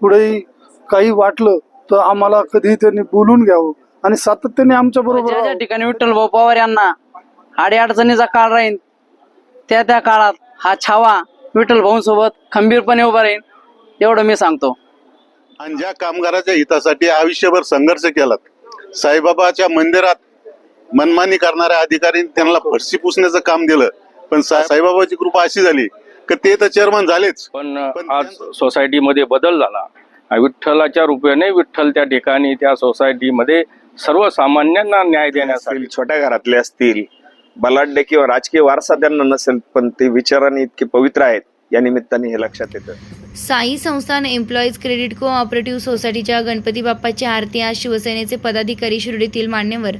पुढेही काही वाटलं तर आम्हाला कधी त्यांनी बोलून घ्यावं. आणि सातत्याने आमच्या बरोबर ज्या ज्या ठिकाणी विठ्ठल भाऊ पवार यांना आडी अडचणीचा काळ राहील त्या त्या काळात हा छावा विठ्ठल भाऊंसोबत खंबीरपणे उभा राहील एवढं मी सांगतो. आणि ज्या कामगाराच्या हितासाठी आयुष्यभर संघर्ष केला साईबाबाच्या मंदिरात मनमानी करणाऱ्या अधिकाऱ्यांनी त्यांना फरशी पुसण्याचं काम दिलं पण साई- साईबाबाची कृपा अशी झाली की ते तर चेअरमन झालेच. पण आज सोसायटीमध्ये बदल झाला. विठ्ठलाच्या रूपाने विठ्ठल त्या ठिकाणी त्या सोसायटीमध्ये सर्वसामान्यांना न्याय देण्यासाठी. छोट्या घरातले असतील बलाढ्य किंवा राजकीय वारसा त्यांना नसेल पण ते विचाराने इतके पवित्र आहेत या निमित्ताने हे लक्षात येतं. साई संस्थान एम्प्लॉईज क्रेडिट कोऑपरेटिव्ह सोसायटीच्या गणपती बाप्पाची आरती आज शिवसेनेचे पदाधिकारी शिर्डीतील मान्यवर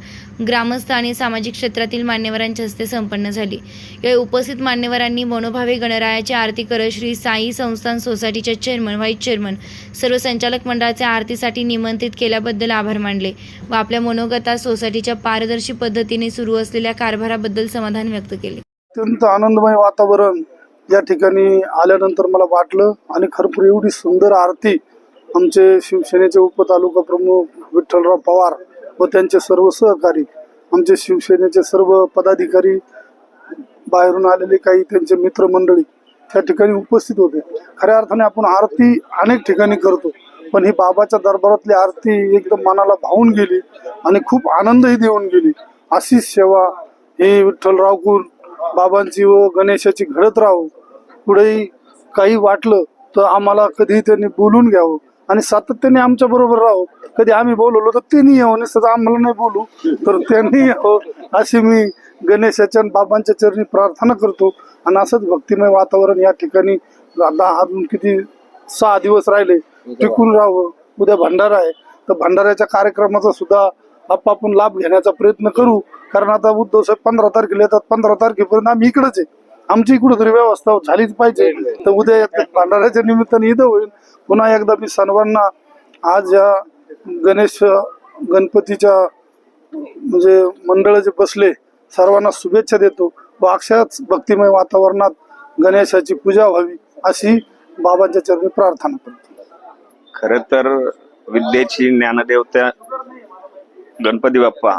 ग्रामस्थ आणि सामाजिक क्षेत्रातील मान्यवरांच्या हस्ते संपन्न झाली. यावेळी उपस्थित मान्यवरांनी मनोभावे गणरायाची आरती करत श्री साई संस्थान सोसायटीच्या चेअरमन व्हाईस चेअरमन सर्व संचालक मंडळाचे आरतीसाठी निमंत्रित केल्याबद्दल आभार मानले व आपल्या मनोगतात सोसायटीच्या पारदर्शी पद्धतीने सुरू असलेल्या कारभाराबद्दल समाधान व्यक्त केले. अत्यंत आनंदमय वातावरण या ठिकाणी आल्यानंतर मला वाटलं आणि खरपूर एवढी सुंदर आरती आमचे शिवसेनेचे उपतालुका प्रमुख विठ्ठलराव पवार व त्यांचे सर्व सहकारी आमचे शिवसेनेचे सर्व पदाधिकारी बाहेरून आलेले काही त्यांचे मित्रमंडळी त्या ठिकाणी उपस्थित होते. खऱ्या अर्थाने आपण आरती अनेक ठिकाणी करतो पण ही बाबाच्या दरबारातली आरती एकदम मनाला भावून गेली आणि खूप आनंदही देऊन गेली. अशीच सेवा ही विठ्ठलराव कुल बाबांची व गणेशाची घडत राहो पुढेही काही वाटलं तर आम्हाला कधी त्यांनी बोलून घ्यावं. आणि सातत्याने आमच्या बरोबर राहो कधी आम्ही बोलवलो तर त्यांनी यावं. नसतं तर आम्हाला नाही बोलू तर त्यांनी यावं. अशी मी गणेशाच्या बाबांच्या चरणी प्रार्थना करतो. आणि असंच भक्तिमय वातावरण या ठिकाणी दहा अजून किती सहा दिवस राहिले टिकून राहावं. उद्या भंडारा आहे. तर भंडाऱ्याच्या कार्यक्रमाचा सुद्धा आपण लाभ घेण्याचा प्रयत्न करू. कारण आता उद्धव साहेब पंधरा तारखेला येतात. पंधरा तारखेपर्यंत आम्ही इकडेच आहे. आमची कुठेतरी व्यवस्था झालीच पाहिजे. तर उद्या या भंडाऱ्याच्या निमित्ताने इथं होईल. पुन्हा एकदा मी सर्वांना आज या गणेश गणपतीच्या म्हणजे मंडळ जे बसले सर्वांना शुभेच्छा देतो. व अक्षाच भक्तिमय वातावरणात गणेशाची पूजा व्हावी अशी बाबांच्या चरणी प्रार्थना करतो. खर तर विद्येची ज्ञानदेवता गणपती बाप्पा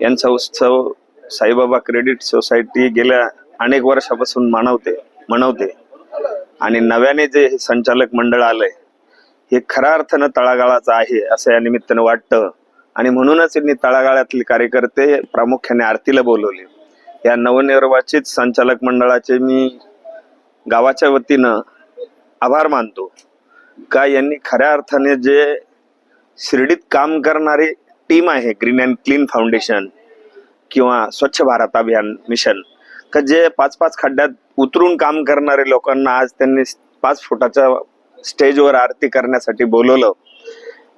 यांचा उत्सव साईबाबा क्रेडिट सोसायटी गेल्या अनेक वर्षापासून मनवते मनवते. आणि नव्याने जे हे संचालक मंडळ आलंय हे खऱ्या अर्थानं तळागाळाचं आहे असं या निमित्तानं वाटतं. आणि म्हणूनच यांनी तळागाळातले कार्यकर्ते प्रामुख्याने आरतीला बोलवले. या नवनिर्वाचित संचालक मंडळाचे मी गावाच्या वतीनं आभार मानतो. का यांनी खऱ्या अर्थाने जे शिर्डीत काम करणारी टीम आहे ग्रीन अँड क्लीन फाउंडेशन किंवा स्वच्छ भारत अभियान मिशन का जे पाच पाच खड्ड्यात उतरून काम करणारे लोकांना आज त्यांनी पाच फुटाच्या स्टेजवर आरती करण्यासाठी बोलवलं.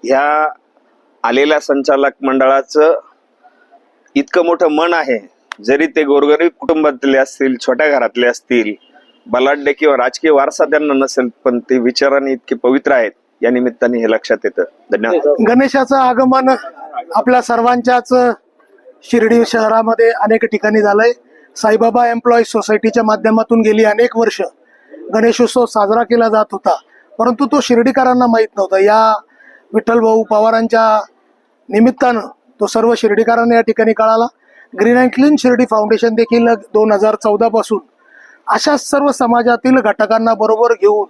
ह्या आलेल्या संचालक मंडळाचं इतकं मोठं मन आहे. जरी ते गोरगरीब कुटुंबातले असतील छोट्या घरातले असतील बलाढ्य किंवा राजकीय वारसा त्यांना नसेल पण ते विचाराने इतके पवित्र आहेत या निमित्ताने हे लक्षात येतं. धन्यवाद. गणेशाचं आगमन आपल्या सर्वांच्याच शिर्डी शहरामध्ये अनेक ठिकाणी झालंय. साईबाबा एम्प्लॉईज सोसायटीच्या माध्यमातून गेली अनेक वर्ष. गणेशोत्सव साजरा केला जात होता. परंतु तो शिर्डीकरांना माहीत नव्हता. या विठ्ठल भाऊ पवारांच्या निमित्तानं तो सर्व शिर्डीकरांना या ठिकाणी कळाला. Green and clean Shirdi foundation देखील दोन हजार चौदापासून अशा सर्व समाजातील घटकांना बरोबर घेऊन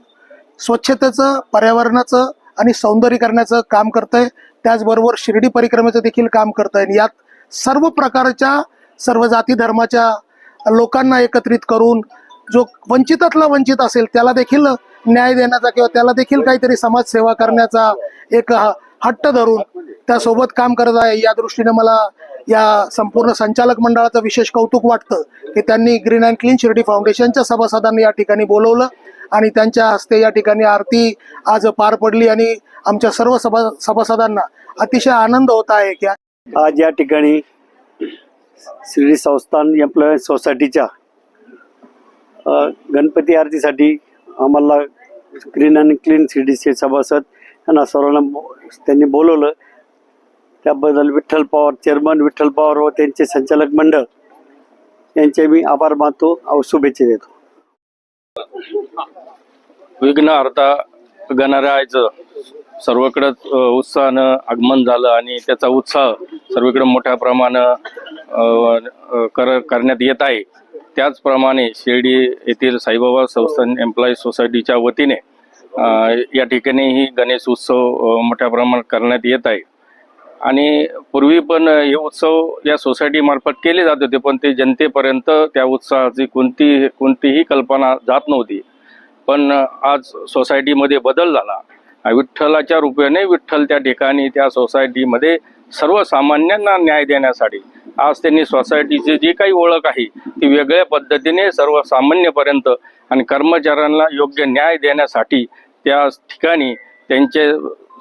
स्वच्छतेचं पर्यावरणाचं आणि सौंदर्यीकरणाचं काम करत आहे त्याचबरोबर शिर्डी परिक्रमेचं देखील काम करत आहे यात सर्व प्रकारच्या सर्व जाती धर्माच्या लोकांना एकत्रित करून जो वंचितातला वंचित असेल त्याला देखील न्याय देण्याचा किंवा त्याला देखील काहीतरी समाजसेवा करण्याचा एक हट्ट धरून त्यासोबत काम करत आहे. या दृष्टीने मला या संपूर्ण संचालक मंडळाचं विशेष कौतुक वाटतं की त्यांनी ग्रीन अँड क्लीन शिर्डी फाउंडेशनच्या सभासदांनी या ठिकाणी बोलवलं आणि त्यांच्या हस्ते या ठिकाणी आरती आज पार पडली आणि आमच्या सर्व सभा सभासदांना अतिशय आनंद होत आहे की आज या ठिकाणी श्री संस्थान एम्प्लॉय सोसायटीच्या गणपती आरतीसाठी आम्हाला ग्रीन अँड क्लीन सिटीचे सभासद यांना सर्वांना त्यांनी बोलवलं. त्याबद्दल विठ्ठल पवार चेअरमन विठ्ठल पवार व त्यांचे संचालक मंडळ यांचे मी आभार मानतो व शुभेच्छा देतो. विघ्नहर्ता गणरायाचं सर्वकडं उत्साहानं आगमन झालं आणि त्याचा उत्साह सर्वीकडे मोठ्या प्रमाणात कर करण्यात येत आहे. त्याचप्रमाणे शिर्डी येथील साईबाबा संस्थान एम्प्लॉई सोसायटीच्या वतीने या ठिकाणीही गणेश उत्सव मोठ्या प्रमाणात करण्यात येत आहे. आणि पूर्वी पण हे उत्सव या सोसायटीमार्फत केले जात होते पण ते जनतेपर्यंत त्या उत्साहाची कोणती कोणतीही कल्पना जात नव्हती. पण आज सोसायटीमध्ये बदल झाला. विठ्ठलाच्या रूपाने विठ्ठल त्या ठिकाणी त्या सोसायटीमध्ये सर्वसामान्यांना न्याय देण्यासाठी आज त्यांनी सोसायटीची जी काही ओळख आहे ती वेगळ्या पद्धतीने सर्वसामान्यपर्यंत आणि कर्मचाऱ्यांना योग्य न्याय देण्यासाठी त्या ठिकाणी त्यांचे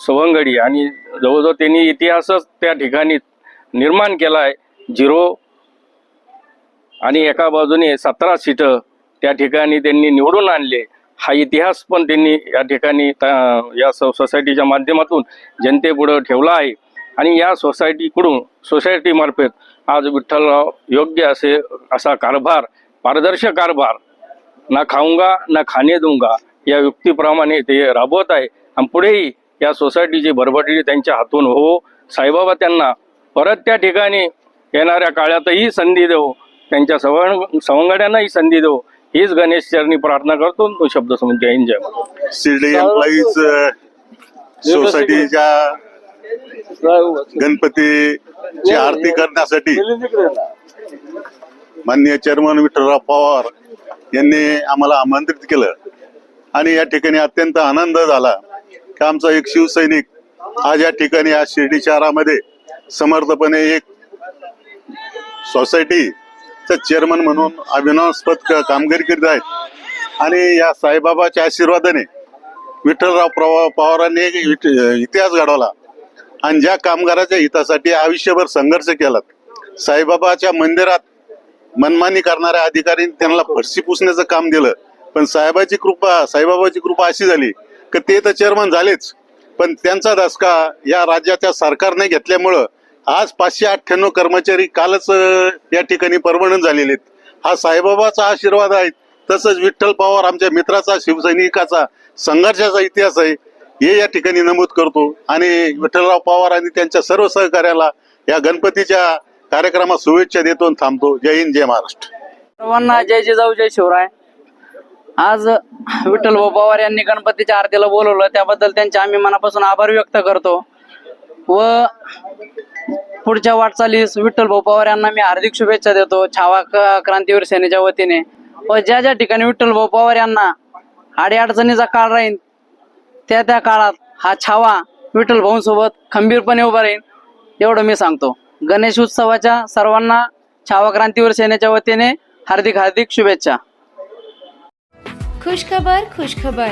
सवंगडी आणि जवळजवळ त्यांनी इतिहासच त्या ठिकाणी निर्माण केला आहे. झिरो आणि एका बाजूने सतरा सीटं त्या ठिकाणी त्यांनी निवडून आणले. हा इतिहास पण त्यांनी या ठिकाणी त- या सो- सोसायटीच्या माध्यमातून जनतेपुढं ठेवला आहे. आणि या सोसायटीकडून सोसायटीमार्फत आज विठ्ठलराव योग्य असे असा कारभार पारदर्शक कारभार ना खाऊंगा ना खाणे दूंगा या युक्तीप्रमाणे ते राबवत आहे. आणि पुढेही या सोसायटीची भरभराटी त्यांच्या हातून हो साईबाबा त्यांना परत त्या ठिकाणी येणाऱ्या काळातही संधी देऊ त्यांच्या सवंग सवंगड्यांनाही संधी देऊ हीच गणेश चरणी प्रार्थना करतो तो शब्द समजून जय हिंद जय. शिर्डी एम्प्लॉईज सोसायटीच्या गणपतीची आरती करण्यासाठी माननीय चेअरमन विठ्ठलराव पवार यांनी आम्हाला आमंत्रित केलं. आणि या ठिकाणी अत्यंत आनंद झाला की आमचा एक शिवसैनिक आज या ठिकाणी आज शिर्डी शहरामध्ये समर्थपणे एक सोसायटीचा चेअरमन म्हणून अभिनवास्पद कामगिरी करीत आहेत. आणि या साईबाबाच्या आशीर्वादाने विठ्ठलराव प्रवा पवारांनी एक इतिहास घडवला. आणि ज्या कामगाराच्या हितासाठी आयुष्यभर संघर्ष केला साईबाबाच्या मंदिरात मनमानी करणाऱ्या अधिकाऱ्यांनी त्यांना फरशी पुसण्याचं काम दिलं. पण साहेबाची कृपा साईबाबाची कृपा अशी झाली की ते तर चेअरमन झालेच. पण त्यांचा धसका या राज्याच्या सरकारने घेतल्यामुळं आज पाचशे अठ्ठ्याण्णव कर्मचारी कालच या ठिकाणी परमनंट झालेले आहेत. हा साईबाबाचा आशीर्वाद आहे. तसंच विठ्ठल पवार आमच्या मित्राचा शिवसैनिकाचा संघर्षाचा इतिहास आहे. हे या ठिकाणी नमूद करतो. आणि विठ्ठलराव पवार आणि त्यांच्या सर्व सहकार्याला या गणपतीच्या कार्यक्रमात शुभेच्छा देतो आणि थांबतो. जय हिंद जय महाराष्ट्र. सर्वांना जय जिजाऊ जय शिवराय. आज विठ्ठल पवार यांनी गणपतीच्या आरतीला बोलवलं. त्याबद्दल त्यांचे आम्ही मनापासून आभार व्यक्त करतो. व पुढच्या वाटचालीस विठ्ठल भाऊ पवार यांना मी हार्दिक शुभेच्छा देतो. छावा क्रांतीवीर सेनेच्या वतीने. व ज्या ज्या ठिकाणी विठ्ठल भाऊ पवार यांना अडीअडचणीचा काळ राहील त्या त्या काळात हा छावा विठ्ठल भाऊंसोबत खंबीरपणे उभा राहील एवढं मी सांगतो. गणेश उत्सवाच्या सर्वांना छावा क्रांतीवीर सेनेच्या वतीने हार्दिक हार्दिक शुभेच्छा. खुशखबर खुशखबर.